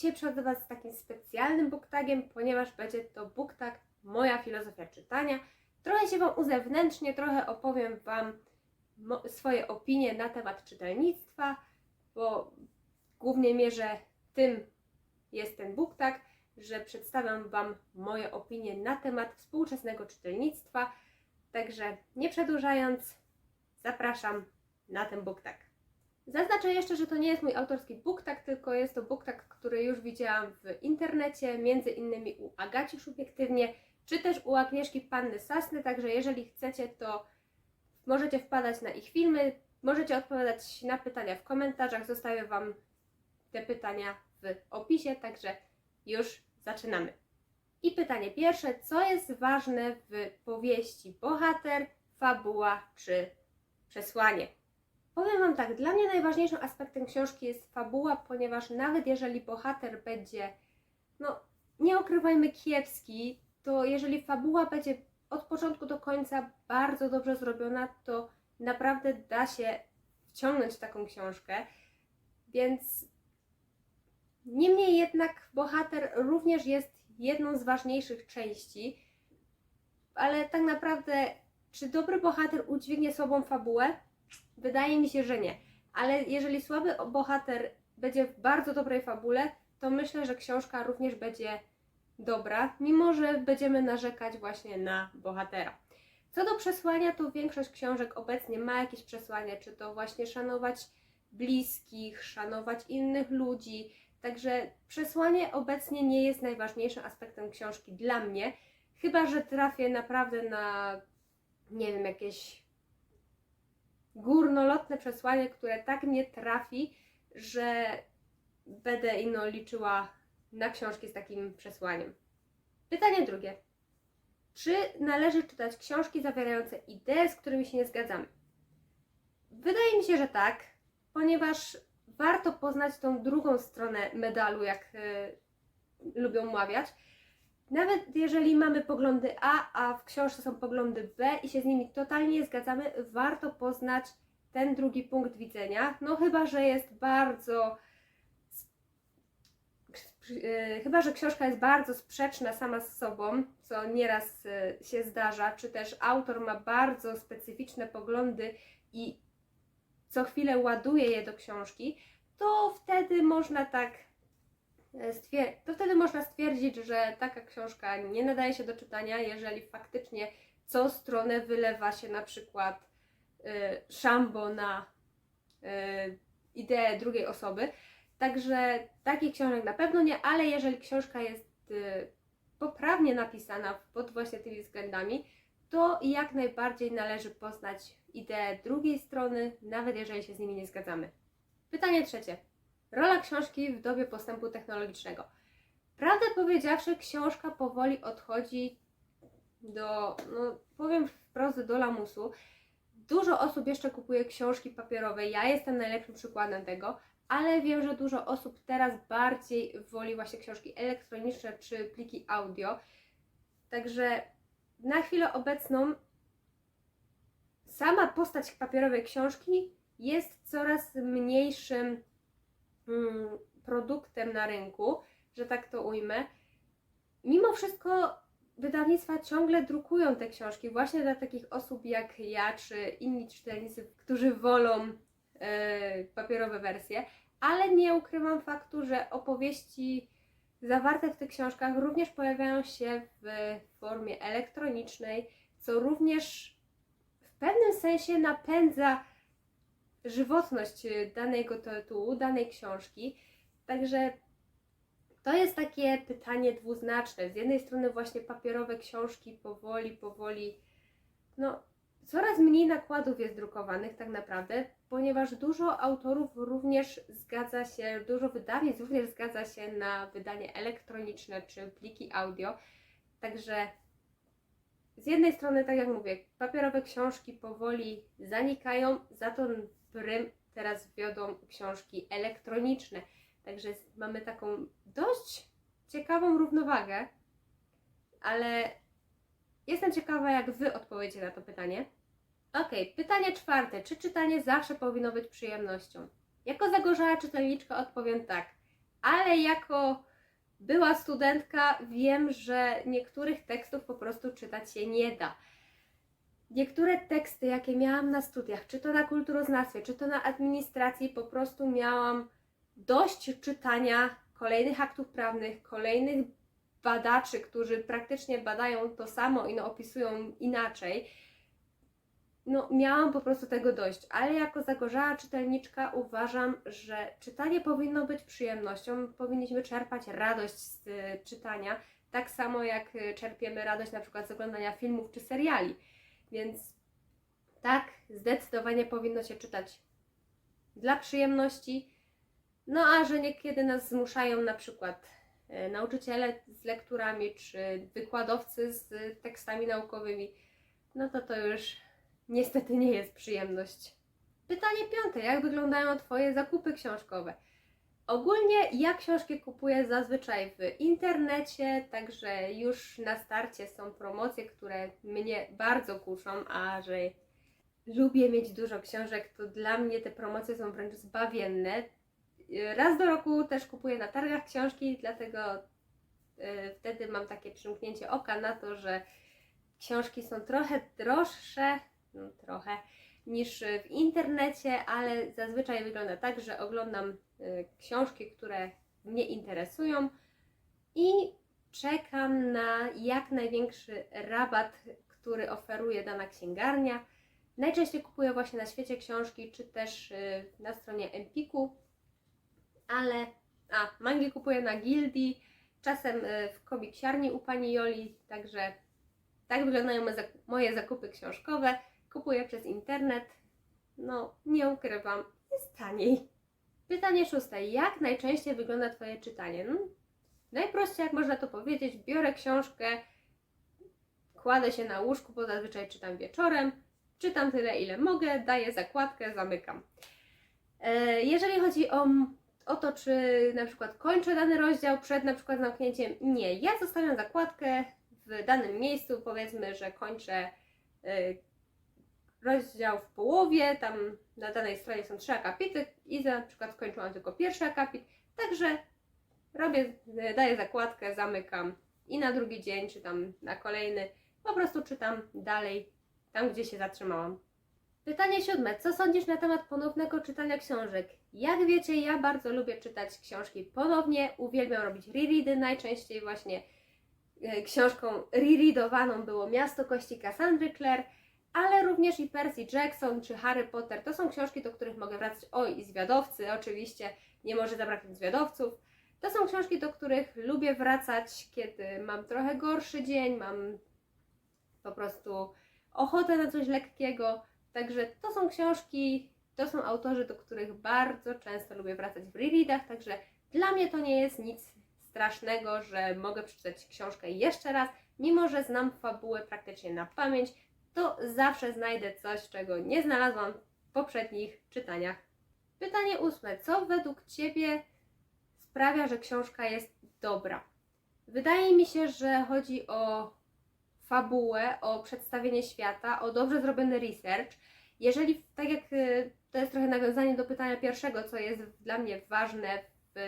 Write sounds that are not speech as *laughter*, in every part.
dzisiaj przychodzę Was z takim specjalnym booktagiem, ponieważ będzie to booktag Moja filozofia czytania. Trochę się Wam uzewnętrznię, trochę opowiem Wam swoje opinie na temat czytelnictwa, bo w głównej mierze tym jest ten booktag, że przedstawiam Wam moje opinie na temat współczesnego czytelnictwa. Także nie przedłużając, zapraszam na ten booktag. Zaznaczę jeszcze, że to nie jest mój autorski booktag, tylko jest to booktag, który już widziałam w internecie, między innymi u Agaci Subiektywnie, czy też u Agnieszki Panny Sasny, także jeżeli chcecie, to możecie wpadać na ich filmy, możecie odpowiadać na pytania w komentarzach, zostawię Wam te pytania w opisie, także już zaczynamy. I pytanie pierwsze, co jest ważne w powieści bohater, fabuła czy przesłanie? Powiem Wam tak, dla mnie najważniejszym aspektem książki jest fabuła, ponieważ nawet jeżeli bohater będzie, no nie ukrywajmy, kiepski, to jeżeli fabuła będzie od początku do końca bardzo dobrze zrobiona, to naprawdę da się wciągnąć taką książkę. Więc niemniej jednak bohater również jest jedną z ważniejszych części, ale tak naprawdę, czy dobry bohater udźwignie słabą fabułę? Wydaje mi się, że nie. Ale jeżeli słaby bohater będzie w bardzo dobrej fabule, to myślę, że książka również będzie dobra, mimo że będziemy narzekać właśnie na bohatera. Co do przesłania, to większość książek obecnie ma jakieś przesłanie, czy to właśnie szanować bliskich, szanować innych ludzi. Także przesłanie obecnie nie jest najważniejszym aspektem książki dla mnie, chyba że trafię naprawdę na, nie wiem, jakieś górnolotne przesłanie, które tak mnie trafi, że będę ino liczyła na książki z takim przesłaniem. Pytanie drugie. Czy należy czytać książki zawierające idee, z którymi się nie zgadzamy? Wydaje mi się, że tak, ponieważ warto poznać tą drugą stronę medalu, jak e, lubią mawiać. Nawet jeżeli mamy poglądy A, a w książce są poglądy B i się z nimi totalnie nie zgadzamy, warto poznać ten drugi punkt widzenia. No chyba, że jest bardzo. e, Chyba, że książka jest bardzo sprzeczna sama z sobą, co nieraz e, się zdarza, czy też autor ma bardzo specyficzne poglądy i co chwilę ładuje je do książki, to wtedy można tak to wtedy można stwierdzić, że taka książka nie nadaje się do czytania, jeżeli faktycznie co stronę wylewa się na przykład y, szambo na y, ideę drugiej osoby. Także takich książek na pewno nie, ale jeżeli książka jest y, poprawnie napisana pod właśnie tymi względami, to jak najbardziej należy poznać ideę drugiej strony, nawet jeżeli się z nimi nie zgadzamy. Pytanie trzecie. Rola książki w dobie postępu technologicznego. Prawdę powiedziawszy, książka powoli odchodzi do, no powiem wprost, do lamusu. Dużo osób jeszcze kupuje książki papierowe. Ja jestem najlepszym przykładem tego, ale wiem, że dużo osób teraz bardziej woli właśnie książki elektroniczne czy pliki audio. Także na chwilę obecną sama postać papierowej książki jest coraz mniejszym mm, produktem na rynku, że tak to ujmę. Mimo wszystko wydawnictwa ciągle drukują te książki właśnie dla takich osób jak ja czy inni czytelnicy, którzy wolą e, papierowe wersje, ale nie ukrywam faktu, że opowieści zawarte w tych książkach również pojawiają się w formie elektronicznej, co również w pewnym sensie napędza żywotność danego tytułu, danej książki. Także to jest takie pytanie dwuznaczne. Z jednej strony właśnie papierowe książki powoli, powoli, no coraz mniej nakładów jest drukowanych tak naprawdę, ponieważ dużo autorów również zgadza się, dużo wydawnictw również zgadza się na wydanie elektroniczne czy pliki audio. Także z jednej strony, tak jak mówię, papierowe książki powoli zanikają, za to prym teraz wiodą książki elektroniczne. Także mamy taką dość ciekawą równowagę, ale jestem ciekawa, jak Wy odpowiecie na to pytanie. Ok, pytanie czwarte. Czy czytanie zawsze powinno być przyjemnością? Jako zagorzała czytelniczka odpowiem tak. ale jako była studentka, wiem, że niektórych tekstów po prostu czytać się nie da. Niektóre teksty, jakie miałam na studiach, czy to na kulturoznawstwie, czy to na administracji, po prostu miałam dość czytania kolejnych aktów prawnych, kolejnych badaczy, którzy praktycznie badają to samo i no, opisują inaczej. No, miałam po prostu tego dość, ale jako zagorzała czytelniczka uważam, że czytanie powinno być przyjemnością, powinniśmy czerpać radość z y, czytania, tak samo jak y, czerpiemy radość na przykład z oglądania filmów czy seriali. Więc tak, zdecydowanie powinno się czytać dla przyjemności. No a że niekiedy nas zmuszają na przykład e, nauczyciele z lekturami czy wykładowcy z tekstami naukowymi, no to to już niestety nie jest przyjemność. Pytanie piąte. Jak wyglądają Twoje zakupy książkowe? Ogólnie ja książki kupuję zazwyczaj w internecie, także już na starcie są promocje, które mnie bardzo kuszą, a że lubię mieć dużo książek, to dla mnie te promocje są wręcz zbawienne. Raz do roku też kupuję na targach książki, dlatego e, wtedy mam takie przymknięcie oka na to, że książki są trochę droższe, no trochę, niż w internecie, ale zazwyczaj wygląda tak, że oglądam y, książki, które mnie interesują i czekam na jak największy rabat, który oferuje dana księgarnia. Najczęściej kupuję właśnie na świecie książki, czy też y, na stronie Empiku, ale a, mangi kupuję na Gildii, czasem y, w komiksiarni u pani Joli, także tak wyglądają moje zakupy książkowe. Kupuję przez internet. No, nie ukrywam, jest taniej. Pytanie szóste. Jak najczęściej wygląda Twoje czytanie? No, najprościej, jak można to powiedzieć, biorę książkę, kładę się na łóżku, bo zazwyczaj czytam wieczorem, czytam tyle, ile mogę, daję zakładkę, zamykam. E, Jeżeli chodzi o, o to, czy na przykład kończę dany rozdział przed na przykład zamknięciem, nie. Ja zostawiam zakładkę w danym miejscu, powiedzmy, że kończę e, rozdział w połowie, tam na danej stronie są trzy akapity i na przykład skończyłam tylko pierwszy akapit, także robię, daję zakładkę, zamykam i na drugi dzień, czy tam na kolejny, po prostu czytam dalej, tam gdzie się zatrzymałam. Pytanie siódme. Co sądzisz na temat ponownego czytania książek? Jak wiecie, ja bardzo lubię czytać książki ponownie, uwielbiam robić reready, najczęściej właśnie e, książką rereadowaną było Miasto Kości Cassandry Clare, ale również i Percy Jackson czy Harry Potter. To są książki, do których mogę wracać. Oj, i zwiadowcy, oczywiście, nie może zabraknąć zwiadowców. To są książki, do których lubię wracać, kiedy mam trochę gorszy dzień, mam po prostu ochotę na coś lekkiego. Także to są książki, to są autorzy, do których bardzo często lubię wracać w rereadach, także dla mnie to nie jest nic strasznego, że mogę przeczytać książkę jeszcze raz, mimo że znam fabułę praktycznie na pamięć, to zawsze znajdę coś, czego nie znalazłam w poprzednich czytaniach. Pytanie ósme. Co według Ciebie sprawia, że książka jest dobra? Wydaje mi się, że chodzi o fabułę, o przedstawienie świata, o dobrze zrobiony research. Jeżeli, tak jak y, to jest trochę nawiązanie do pytania pierwszego, co jest dla mnie ważne, w,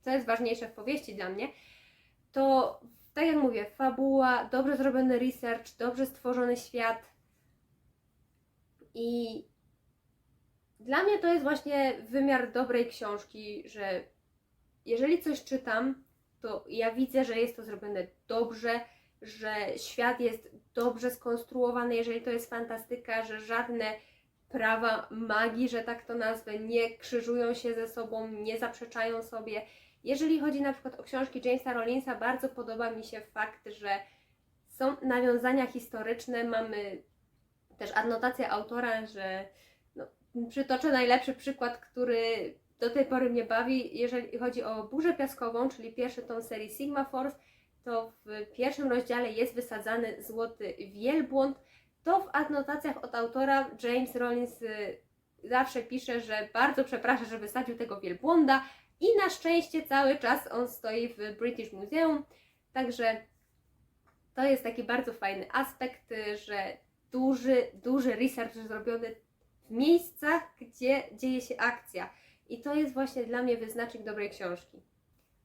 co jest ważniejsze w powieści dla mnie, to tak jak mówię, fabuła, dobrze zrobiony research, dobrze stworzony świat. I dla mnie to jest właśnie wymiar dobrej książki, że jeżeli coś czytam, to ja widzę, że jest to zrobione dobrze, że świat jest dobrze skonstruowany, jeżeli to jest fantastyka, że żadne prawa magii, że tak to nazwę, nie krzyżują się ze sobą, nie zaprzeczają sobie. Jeżeli chodzi na przykład o książki Jamesa Rollinsa, bardzo podoba mi się fakt, że są nawiązania historyczne, mamy też adnotację autora, że no, przytoczę najlepszy przykład, który do tej pory mnie bawi, jeżeli chodzi o burzę piaskową, czyli pierwszy tom serii Sigma Force, to w pierwszym rozdziale jest wysadzany złoty wielbłąd. To w adnotacjach od autora James Rollins y, zawsze pisze, że bardzo przeprasza, że wysadził tego wielbłąda i na szczęście cały czas on stoi w British Museum. Także to jest taki bardzo fajny aspekt, że duży, duży research zrobiony w miejscach, gdzie dzieje się akcja. I to jest właśnie dla mnie wyznacznik dobrej książki.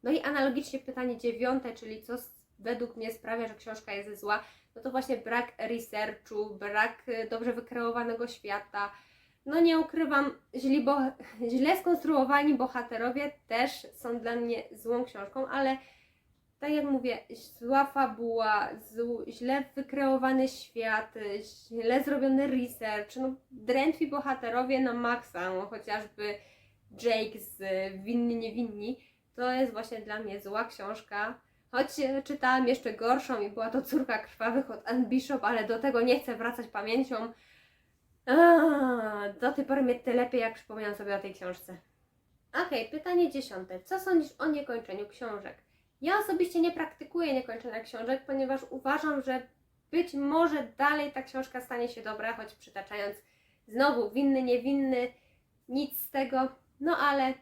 No i analogicznie pytanie dziewiąte, czyli co według mnie sprawia, że książka jest zła, no to właśnie brak researchu, brak y, dobrze wykreowanego świata. No nie ukrywam, źli bo, źle skonstruowani bohaterowie też są dla mnie złą książką, ale tak jak mówię, zła fabuła, zł, źle wykreowany świat, źle zrobiony research, no drętwi bohaterowie na maksa, no chociażby Jake z Winni Niewinni, to jest właśnie dla mnie zła książka. Choć czytałam jeszcze gorszą i była to Córka Krwawych od Anne Bishop, ale do tego nie chcę wracać pamięcią. Do tej pory mnie tyle lepiej, jak przypominam sobie o tej książce. Okej, pytanie dziesiąte. Co sądzisz o niekończeniu książek? Ja osobiście nie praktykuję niekończenia książek, ponieważ uważam, że być może dalej ta książka stanie się dobra, choć przytaczając znowu winny, niewinny, nic z tego. No ale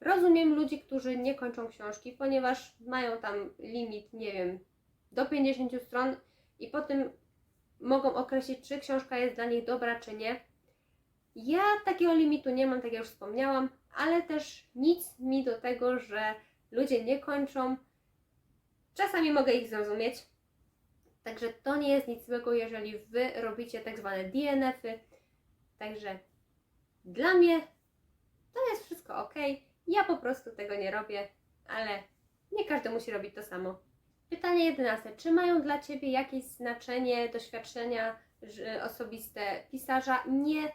rozumiem ludzi, którzy nie kończą książki, ponieważ mają tam limit, nie wiem, do 50 stron i po tym mogą określić, czy książka jest dla nich dobra, czy nie. Ja takiego limitu nie mam, tak jak już wspomniałam, ale też nic mi do tego, że ludzie nie kończą. Czasami mogę ich zrozumieć. Także to nie jest nic złego, jeżeli wy robicie tak zwane DNF-y. Także dla mnie to jest wszystko ok. Ja po prostu tego nie robię, ale nie każdy musi robić to samo. Pytanie jedenaste. Czy mają dla Ciebie jakieś znaczenie, doświadczenia osobiste pisarza? Nie.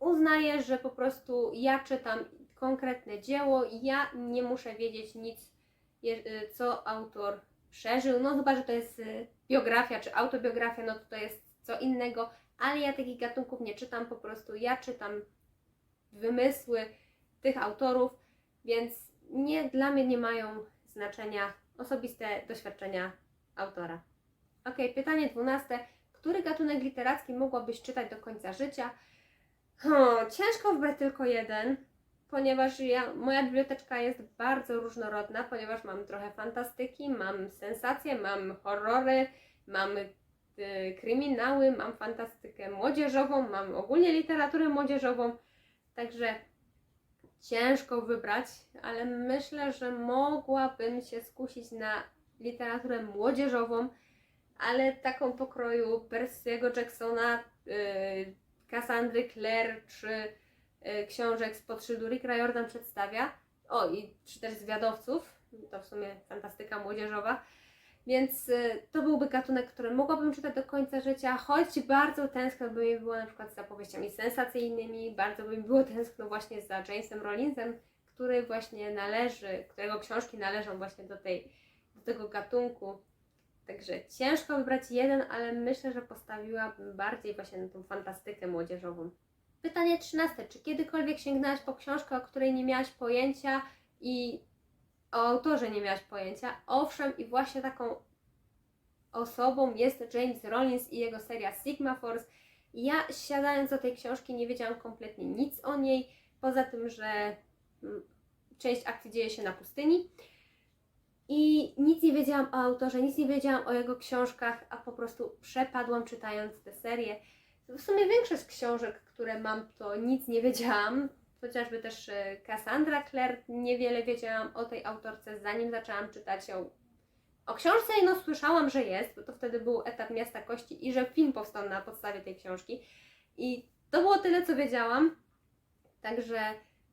Uznaję, że po prostu ja czytam konkretne dzieło i ja nie muszę wiedzieć nic, y, co autor przeżył. No chyba, że to jest y, biografia czy autobiografia, no to to jest co innego, ale ja takich gatunków nie czytam, po prostu ja czytam wymysły tych autorów, więc nie, dla mnie nie mają znaczenia osobiste doświadczenia autora. Ok, pytanie dwunaste. Który gatunek literacki mogłabyś czytać do końca życia? Ciężko wybrać tylko jeden, ponieważ ja, moja biblioteczka jest bardzo różnorodna, ponieważ mam trochę fantastyki, mam sensacje, mam horrory, mam y, kryminały, mam fantastykę młodzieżową, mam ogólnie literaturę młodzieżową, także ciężko wybrać, ale myślę, że mogłabym się skusić na literaturę młodzieżową, ale taką pokroju Percy'ego Jacksona, yy, Cassandry Clare czy yy, książek spod szyldu Rick Riordan przedstawia. O, i czy też Zwiadowców, to w sumie fantastyka młodzieżowa. Więc y, to byłby gatunek, który mogłabym czytać do końca życia, choć bardzo tęskno by mi było na przykład za powieściami sensacyjnymi, bardzo by mi było *laughs* tęskno właśnie za Jamesem Rollinsem, który właśnie należy, którego książki należą właśnie do, tej, do tego gatunku. Także ciężko wybrać jeden, ale myślę, że postawiłabym bardziej właśnie na tą fantastykę młodzieżową. Pytanie 13. Czy kiedykolwiek sięgnęłaś po książkę, o której nie miałaś pojęcia i o autorze nie miałaś pojęcia? Owszem, i właśnie taką osobą jest James Rollins i jego seria Sigma Force. Ja siadając do tej książki nie wiedziałam kompletnie nic o niej, poza tym, że mm, część akcji dzieje się na pustyni. I nic nie wiedziałam o autorze, nic nie wiedziałam o jego książkach, a po prostu przepadłam czytając tę serię. W sumie większość książek, które mam, to nic nie wiedziałam. Chociażby też e, Cassandra Clare, niewiele wiedziałam o tej autorce, zanim zaczęłam czytać ją. O książce no słyszałam, że jest, bo to wtedy był etap Miasta Kości i że film powstał na podstawie tej książki. I to było tyle, co wiedziałam. Także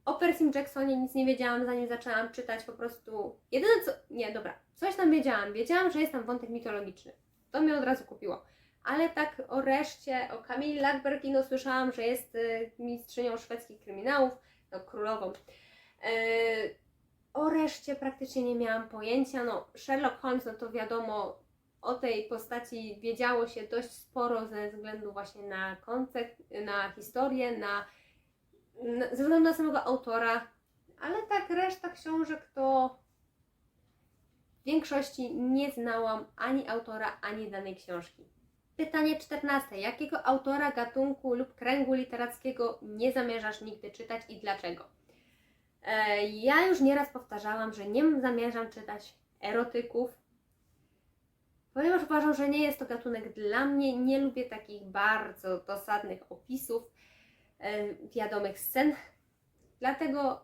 o Percym Jacksonie nic nie wiedziałam, zanim zaczęłam czytać po prostu. Jedyne co. Nie, dobra, coś tam wiedziałam. Wiedziałam, że jest tam wątek mitologiczny. To mnie od razu kupiło. Ale tak o reszcie, o Kamili Lackberg, no słyszałam, że jest y, mistrzynią szwedzkich kryminałów, no królową. Y, o reszcie praktycznie nie miałam pojęcia. No, Sherlock Holmes, no to wiadomo, o tej postaci wiedziało się dość sporo ze względu właśnie na koncept, na historię, na, na ze względu na samego autora, ale tak reszta książek to w większości nie znałam ani autora, ani danej książki. Pytanie 14. Jakiego autora, gatunku lub kręgu literackiego nie zamierzasz nigdy czytać i dlaczego? E, ja już nieraz powtarzałam, że nie zamierzam czytać erotyków, ponieważ uważam, że nie jest to gatunek dla mnie. Nie lubię takich bardzo dosadnych opisów, e, wiadomych scen. Dlatego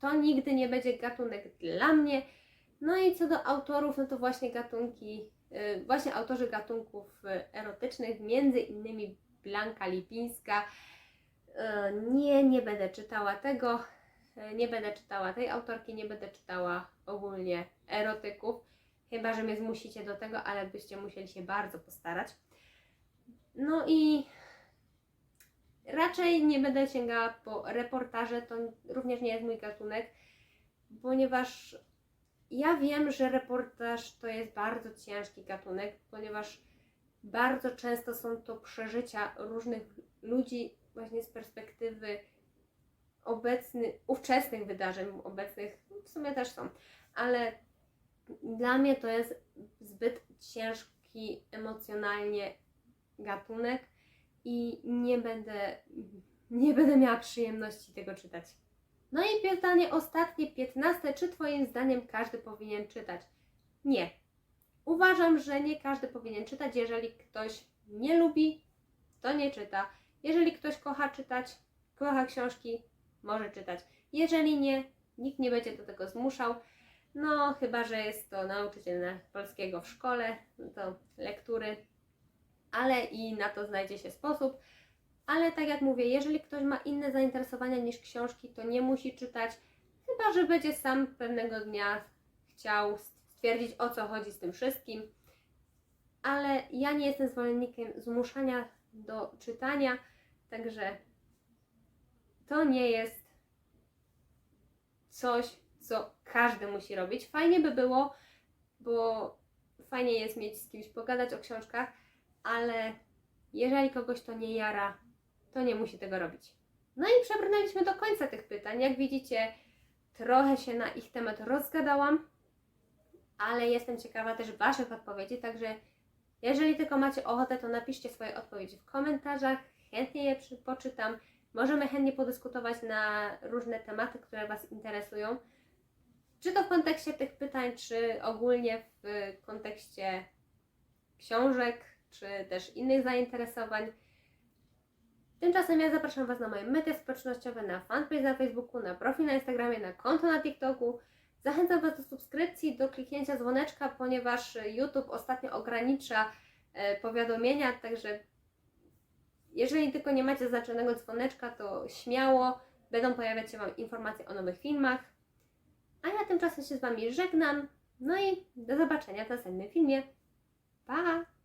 to nigdy nie będzie gatunek dla mnie. No i co do autorów, no to właśnie gatunki, właśnie autorzy gatunków y, erotycznych, między innymi Blanka Lipińska. Y, Nie, nie będę czytała tego, y, nie będę czytała tej autorki, nie będę czytała ogólnie erotyków, chyba że mnie zmusicie do tego, ale byście musieli się bardzo postarać. No i raczej nie będę sięgała po reportaże, to również nie jest mój gatunek, ponieważ ja wiem, że reportaż to jest bardzo ciężki gatunek, ponieważ bardzo często są to przeżycia różnych ludzi właśnie z perspektywy obecnych, ówczesnych wydarzeń, obecnych w sumie też są, ale dla mnie to jest zbyt ciężki emocjonalnie gatunek i nie będę, nie będę miała przyjemności tego czytać. No i pytanie ostatnie, piętnaste. Czy Twoim zdaniem każdy powinien czytać? Nie. Uważam, że nie każdy powinien czytać. Jeżeli ktoś nie lubi, to nie czyta. Jeżeli ktoś kocha czytać, kocha książki, może czytać. Jeżeli nie, nikt nie będzie do tego zmuszał. No, chyba że jest to nauczyciel na- polskiego w szkole, no to lektury, ale i na to znajdzie się sposób. Ale tak jak mówię, jeżeli ktoś ma inne zainteresowania niż książki, to nie musi czytać, chyba że będzie sam pewnego dnia chciał stwierdzić o co chodzi z tym wszystkim. Ale ja nie jestem zwolennikiem zmuszania do czytania, także to nie jest coś, co każdy musi robić. Fajnie by było, bo fajnie jest mieć z kimś pogadać o książkach, ale jeżeli kogoś to nie jara, to nie musi tego robić. No i przebrnęliśmy do końca tych pytań. Jak widzicie, trochę się na ich temat rozgadałam, ale jestem ciekawa też Waszych odpowiedzi, także jeżeli tylko macie ochotę, to napiszcie swoje odpowiedzi w komentarzach, chętnie je poczytam. Możemy chętnie podyskutować na różne tematy, które Was interesują. Czy to w kontekście tych pytań, czy ogólnie w kontekście książek, czy też innych zainteresowań. Tymczasem ja zapraszam Was na moje media społecznościowe, na fanpage na Facebooku, na profil na Instagramie, na konto na TikToku. Zachęcam Was do subskrypcji, do kliknięcia dzwoneczka, ponieważ YouTube ostatnio ogranicza e, powiadomienia, także jeżeli tylko nie macie zaznaczonego dzwoneczka, to śmiało będą pojawiać się Wam informacje o nowych filmach. A ja tymczasem się z Wami żegnam. No i do zobaczenia w następnym filmie. Pa!